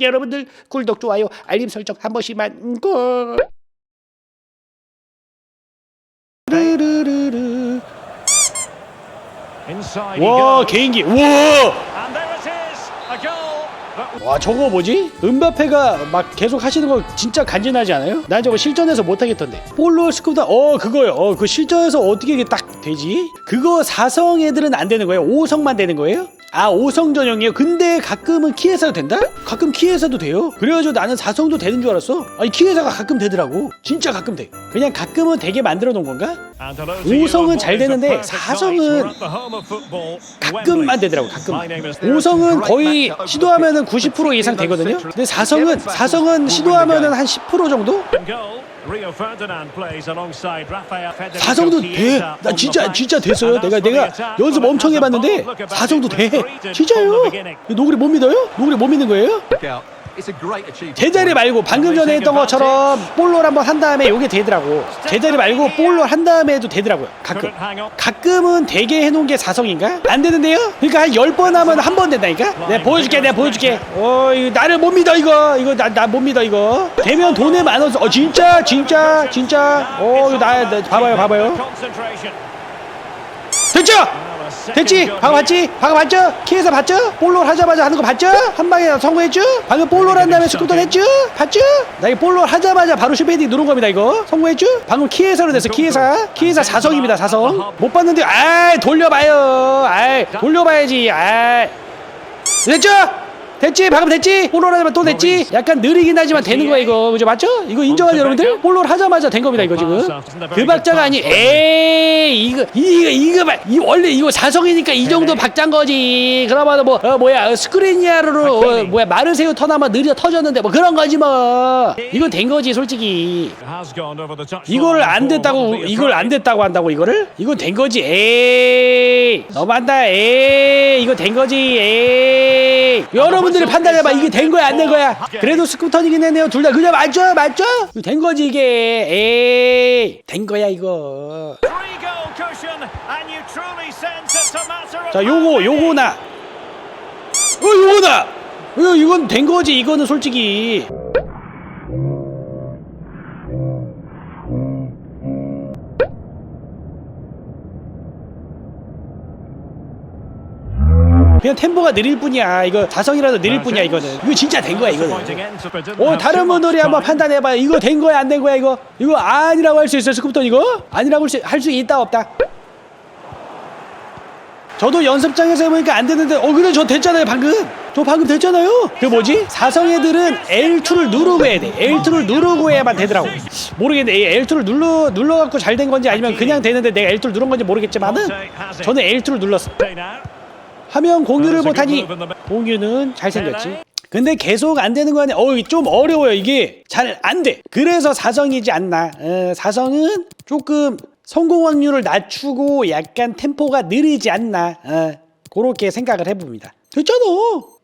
여러분들 구독 좋아요 알림 설정 한 번씩만 꼭. 와. 개인기 와. 와 저거 뭐지? 은바페가 막 계속 하시는 거 진짜 간지나지 않아요? 난 저거 실전에서 못 하겠던데 볼로 스쿠다 어 그거요 어그 실전에서 어떻게 이게 딱 되지? 그거 4성 애들은 안 되는 거예요? 5성만 되는 거예요? 아 5성 전용이에요? 근데 가끔은 키에서도 된다? 가끔 키에서도 돼요? 그래가지고 나는 4성도 되는 줄 알았어 아니 키에서가 가끔 되더라고 진짜 가끔 돼 그냥 가끔은 되게 만들어 놓은 건가? 오성은 잘 되는데 사성은 가끔만. 되더라고 가끔 5성은 거의 시도하면 은 90% 이상 되거든요 근데 4성은 4성은 시도하면 은 한10% 정도? In goal, Rio Ferdinand plays alongside Rafael Federico 사성도 돼. Chiesa 나 진짜. 진짜 됐어요. 내가 내가 연습 엄청 해봤는데 bold look about 사성도 it. 돼. 진짜요? 노구리 못 믿어요? 노구리 못 믿는 거예요? It's a great achievement. 제자리 말고 방금 전에 했던 것처럼 볼롤 한번 한 다음에 요게 되더라고. 제자리 말고 볼롤 한 다음에 해도 되더라고요. 가끔. 가끔은 되게 해놓은 게 사성인가? 안 되는데요? 그러니까 한 열 번 하면 한 번 된다니까? 내가 보여줄게, 내가 보여줄게. 어, 이거 나를 못 믿어, 이거. 이거 나, 나 못 믿어, 이거. 되면 돈에 만 원, 써. 어, 진짜, 진짜, 진짜. 어, 이거 나, 나 봐봐요, 봐봐요. 됐죠? 됐지? 방금. 봤지? 방금 봤죠? 키에서 봤죠? 볼롤 하자마자 하는 거 봤죠? 한 방에 성공했죠? 방금 볼롤 한 다음에 스쿠터 했죠? 봤죠? 나 이거 볼롤 하자마자 바로 슈페이딩 누른 겁니다 이거 성공했죠? 방금 키에서로 됐어 키에서 키에서 사성입니다 사성 못 봤는데 아이 돌려봐요 아이 돌려봐야지 아이 됐죠? 됐지? 방금 됐지? 볼롤 하자마자 또 됐지? 약간 느리긴 하지만 되는 거야 이거. 그죠? 맞죠? 이거 인정하죠 여러분들? 볼롤 하자마자 된 겁니다 이거 지금. 그 박자가 아니 에이 이거 이거 이거 봐. 이 원래 이거 사성이니까 이 정도 박자인 거지. 그러면 뭐 어, 뭐야 어, 스크리니아로 어, 뭐야 마르세유 터나면 느려 터졌는데 뭐 그런 거지 뭐. 이거 된 거지 솔직히. 이거를 안 됐다고 이걸 안. 됐다고 한다고 이거를? 이거 된 거지 에이. 너무한다 에이. 이거 된 거지 에이. 여러분 들이 판단해봐. 이게 된 거야 안 된 거야? 그래도 스쿠터이긴 했네요. 둘 다. 그냥 맞죠? 맞죠? 된 거지 이게. 에이 된 거야 이거. 자 요거 요거나. 어 요거나. 어, 이건 된 거지 이거는 솔직히 그냥 템포가 느릴 뿐이야. 이거 자성이라도 느릴 뿐이야 이거는. 이거 진짜 된 거야 이거는. end, but didn't 어 다른 분들이 한번. 판단해봐요. 이거 된 거야 안 된 거야 이거? 이거 아니라고 할 수 있어요 스쿠터 이거? 아니라고 할 수 있다 없다? 저도 연습장에서 해보니까 안 되는데 어 근데 저 됐잖아요 방금. 저 방금 됐잖아요. 그 뭐지? 사성 애들은 L2를 누르고 해야 돼. L2를 누르고 해야만 되더라고. 모르겠는데 이 L2를 눌러 눌러 갖고 잘 된 건지 아니면 그냥 되는데 내가 L2를 누른 건지 모르겠지만은 저는 L2를 눌렀어 화면 공유를 못하니 공유는 잘생겼지. 근데 계속 안 되는 거 아니야 어, 좀 어려워요 이게. 잘 안 돼. 그래서 사성이지 않나. 어, 사성은 조금 성공 확률을 낮추고 약간 템포가 느리지 않나. 어, 그렇게 생각을 해봅니다. 됐잖아.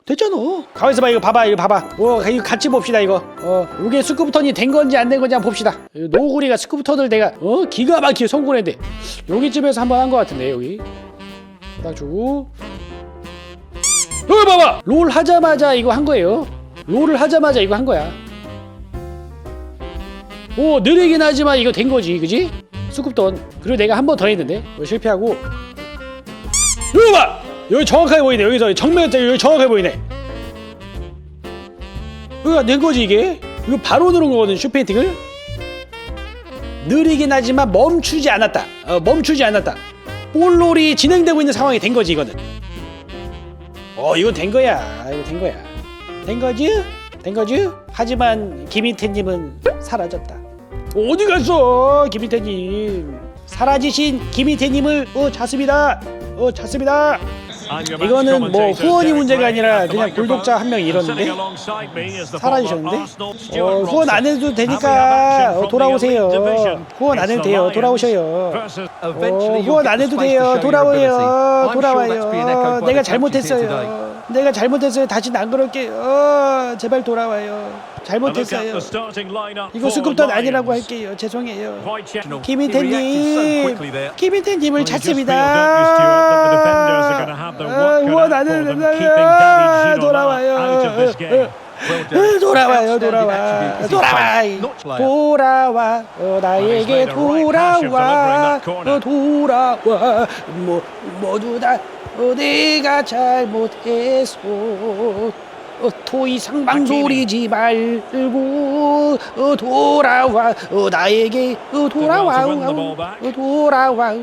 됐잖아. 가만있어 봐 이거 봐봐 이거 봐봐. 어, 이거 같이 봅시다 이거. 어 이게 스쿠브턴이 된 건지 안 된 건지 한번 봅시다. 이 노구리가 스쿠브턴을 내가 어 기가 막히게 성공했는데. 여기쯤에서 한번 한 것 같은데 여기. 딱 주고 여기 봐봐. 롤 하자마자 이거 한 거예요. 롤을 하자마자 이거 한 거야. 오 느리긴 하지만 이거 된 거지 그지? 스쿱던 그리고 내가 한 번 더 했는데. 실패하고. 여기 봐! 여기 정확하게 보이네. 여기서 정면 여기 정확하게 보이네. 여기가 된 거지 이게? 이거 바로 누른 거거든 슈페이팅을. 느리긴 하지만 멈추지 않았다. 어, 멈추지 않았다. 볼롤이 진행되고 있는 상황이 된 거지 이거는 어 이거 된 거야. 이거 된 거야. 된 거지? 된 거지? 하지만 김인태님은 사라졌다. 어디 갔어 김인태님? 사라지신 김인태님을 어 찾습니다. 어 찾습니다 이거는 뭐 후원이 문제가 아니라 그냥. 골독자 한 is the 사라지셨는데 어, 후원 안. 해도 되니까 어, 돌아오세요. 후원 안 해도 돼요 돌아오셔요 어, 후원 안 해도 돼요 돌아와요 돌아와요 내가. 잘못했어요 내가 잘못했어요. 다시 난 그럴게. 어, 제발 돌아와요. 잘못했어요. 이거 수급턴 아니라고 할게요. 죄송해요. 김인태님, 김인태님을 찾습니다. 아, 우와, 나는 아, 돌아와요. 어, 어. 돌아와요, 돌아와, 돌아와, 돌아와, 어, 나에게 돌아와, 돌아와, 뭐, 모두 다. 내가 잘못했어 어, 더 이상 망설이지 말고 어, 돌아와. 어, 나에게 어, 돌아와. 어, 돌아와.